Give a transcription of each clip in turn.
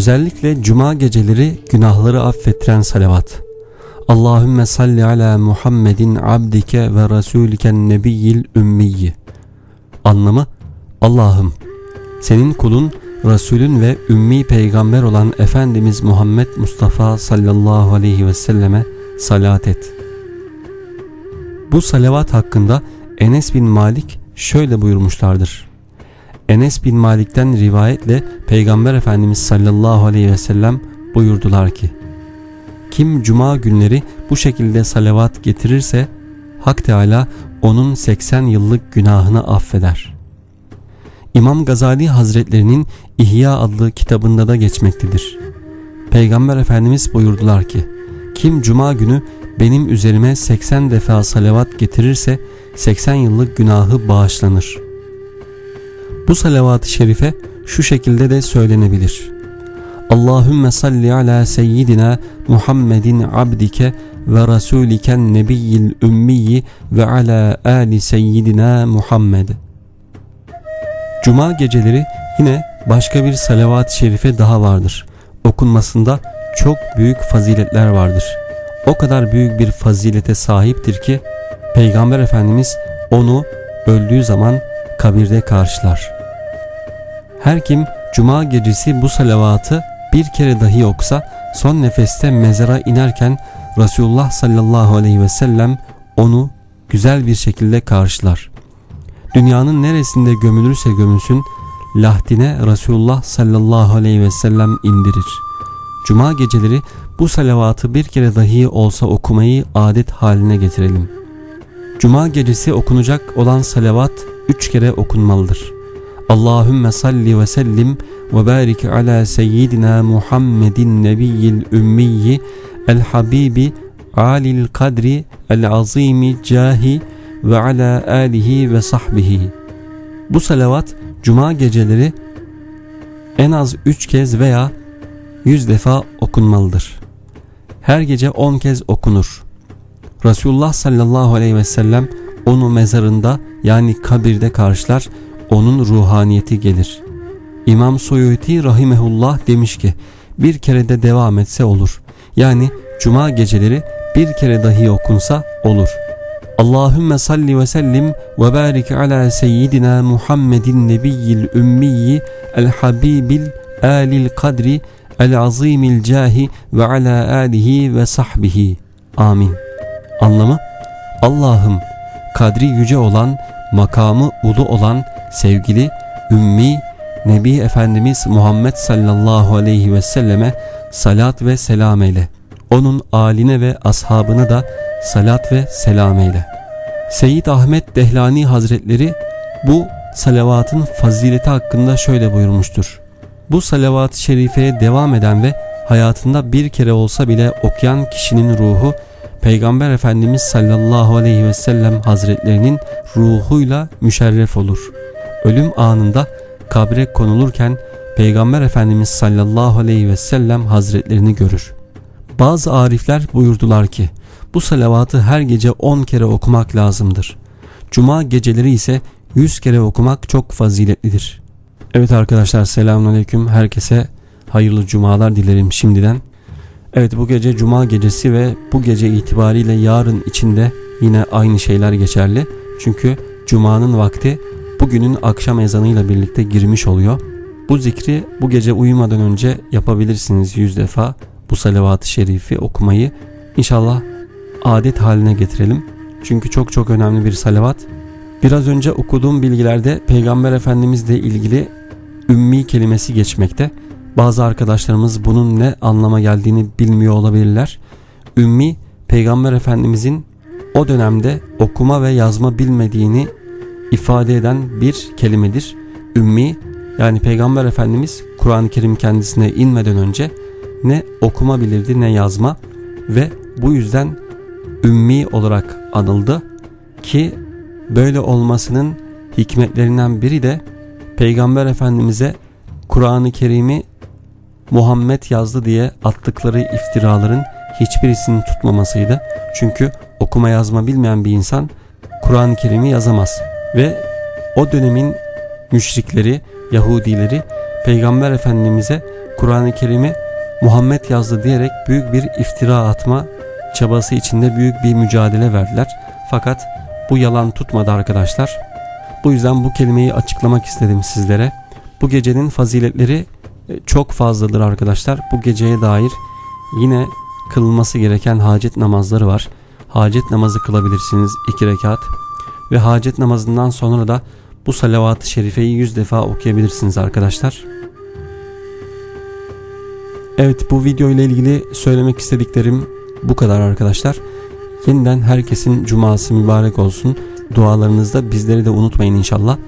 Özellikle cuma geceleri günahları affettiren salavat. Allahümme salli ala Muhammedin abdike ve rasuliken nebiyyil ümmiyyi. Anlamı Allah'ım senin kulun Resulün ve ümmi peygamber olan Efendimiz Muhammed Mustafa sallallahu aleyhi ve selleme salat et. Bu salavat hakkında Enes bin Malik şöyle buyurmuşlardır. Enes bin Malik'ten rivayetle Peygamber Efendimiz sallallahu aleyhi ve sellem buyurdular ki Kim cuma günleri bu şekilde salavat getirirse Hak Teala onun 80 yıllık günahını affeder. İmam Gazali Hazretlerinin İhya adlı kitabında da geçmektedir. Peygamber Efendimiz buyurdular ki Kim cuma günü benim üzerime 80 defa salavat getirirse 80 yıllık günahı bağışlanır. Bu salavat-ı şerife şu şekilde de söylenebilir. Allahümme salli ala seyyidina Muhammedin abdike ve rasuliken nebiyyil ümmiyi ve ala ali seyyidina Muhammed. Cuma geceleri yine başka bir salavat-ı şerife daha vardır. Okunmasında çok büyük faziletler vardır. O kadar büyük bir fazilete sahiptir ki Peygamber Efendimiz onu öldüğü zaman kabirde karşılar. Her kim cuma gecesi bu salavatı bir kere dahi okusa son nefeste mezara inerken Resulullah sallallahu aleyhi ve sellem onu güzel bir şekilde karşılar. Dünyanın neresinde gömülürse gömülsün lahdine Resulullah sallallahu aleyhi ve sellem indirir. Cuma geceleri bu salavatı bir kere dahi olsa okumayı adet haline getirelim. Cuma gecesi okunacak olan salavat üç kere okunmalıdır. Allahümme salli ve sellim ve barik ala seyyidina Muhammedin nebiyyil ümmiyyi el habibi alil kadri el azimi cahi ve ala alihi ve sahbihi. Bu salavat cuma geceleri en az üç kez veya yüz defa okunmalıdır. Her gece on kez okunur. Resulullah sallallahu aleyhi ve sellem onu mezarında yani kabirde karşılar, onun ruhaniyeti gelir. İmam Suyuti rahimehullah demiş ki, bir kere de devam etse olur. Yani cuma geceleri bir kere dahi okunsa olur. Allahümme salli ve sellim ve barik ala seyyidina Muhammedin nebiyyil ümmiyyi el habibil alil kadri el azimil cahi ve ala alihi ve sahbihi. Amin. Anlamı Allah'ım kadri yüce olan, makamı ulu olan sevgili ümmi Nebi Efendimiz Muhammed sallallahu aleyhi ve selleme salat ve selam eyle. Onun aline ve ashabına da salat ve selam eyle. Seyyid Ahmet Dehlani Hazretleri bu salavatın fazileti hakkında şöyle buyurmuştur. Bu salavat-ı şerifeye devam eden ve hayatında bir kere olsa bile okuyan kişinin ruhu Peygamber Efendimiz sallallahu aleyhi ve sellem hazretlerinin ruhuyla müşerref olur. Ölüm anında kabre konulurken Peygamber Efendimiz sallallahu aleyhi ve sellem hazretlerini görür. Bazı arifler buyurdular ki bu salavatı her gece 10 kere okumak lazımdır. Cuma geceleri ise 100 kere okumak çok faziletlidir. Evet arkadaşlar selamünaleyküm. Herkese hayırlı cumalar dilerim şimdiden. Evet bu gece cuma gecesi ve bu gece itibariyle yarın içinde yine aynı şeyler geçerli. Çünkü cumanın vakti bugünün akşam ezanıyla birlikte girmiş oluyor. Bu zikri bu gece uyumadan önce yapabilirsiniz yüz defa bu salavat-ı şerifi okumayı. İnşallah adet haline getirelim. Çünkü çok çok önemli bir salavat. Biraz önce okuduğum bilgilerde Peygamber Efendimizle ilgili ümmi kelimesi geçmekte. Bazı arkadaşlarımız bunun ne anlama geldiğini bilmiyor olabilirler. Ümmi Peygamber Efendimizin o dönemde okuma ve yazma bilmediğini ifade eden bir kelimedir. Ümmi yani Peygamber Efendimiz Kur'an-ı Kerim kendisine inmeden önce ne okuma bilirdi ne yazma ve bu yüzden ümmi olarak anıldı ki böyle olmasının hikmetlerinden biri de Peygamber Efendimiz'e Kur'an-ı Kerim'i Muhammed yazdı diye attıkları iftiraların hiçbirisini tutmamasıydı. Çünkü okuma yazma bilmeyen bir insan Kur'an-ı Kerim'i yazamaz. Ve o dönemin müşrikleri, Yahudileri Peygamber Efendimiz'e Kur'an-ı Kerim'i Muhammed yazdı diyerek büyük bir iftira atma çabası içinde büyük bir mücadele verdiler. Fakat bu yalan tutmadı arkadaşlar. Bu yüzden bu kelimeyi açıklamak istedim sizlere. Bu gecenin faziletleri e, çok fazladır arkadaşlar. Bu geceye dair yine kılınması gereken hacet namazları var. Hacet namazı kılabilirsiniz iki rekat ve hacet namazından sonra da bu salavat-ı şerifeyi 100 defa okuyabilirsiniz arkadaşlar. Evet bu video ile ilgili söylemek istediklerim bu kadar arkadaşlar. Yeniden herkesin cuması mübarek olsun. Dualarınızda bizleri de unutmayın inşallah.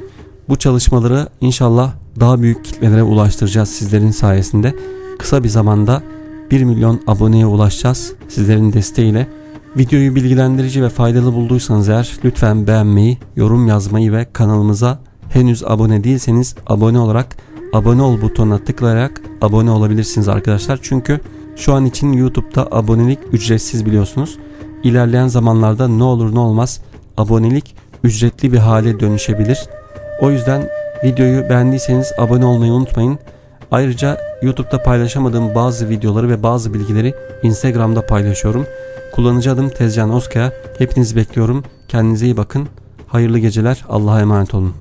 Bu çalışmaları inşallah daha büyük kitlelere ulaştıracağız sizlerin sayesinde. Kısa bir zamanda 1 milyon aboneye ulaşacağız sizlerin desteğiyle. Videoyu bilgilendirici ve faydalı bulduysanız eğer lütfen beğenmeyi, yorum yazmayı ve kanalımıza henüz abone değilseniz abone olarak abone ol butonuna tıklayarak abone olabilirsiniz arkadaşlar. Çünkü şu an için YouTube'da abonelik ücretsiz biliyorsunuz. İlerleyen zamanlarda ne olur ne olmaz abonelik ücretli bir hale dönüşebilir. O yüzden videoyu beğendiyseniz abone olmayı unutmayın. Ayrıca YouTube'da paylaşamadığım bazı videoları ve bazı bilgileri Instagram'da paylaşıyorum. Kullanıcı adım Tezcan Oskaya. Hepinizi bekliyorum. Kendinize iyi bakın. Hayırlı geceler. Allah'a emanet olun.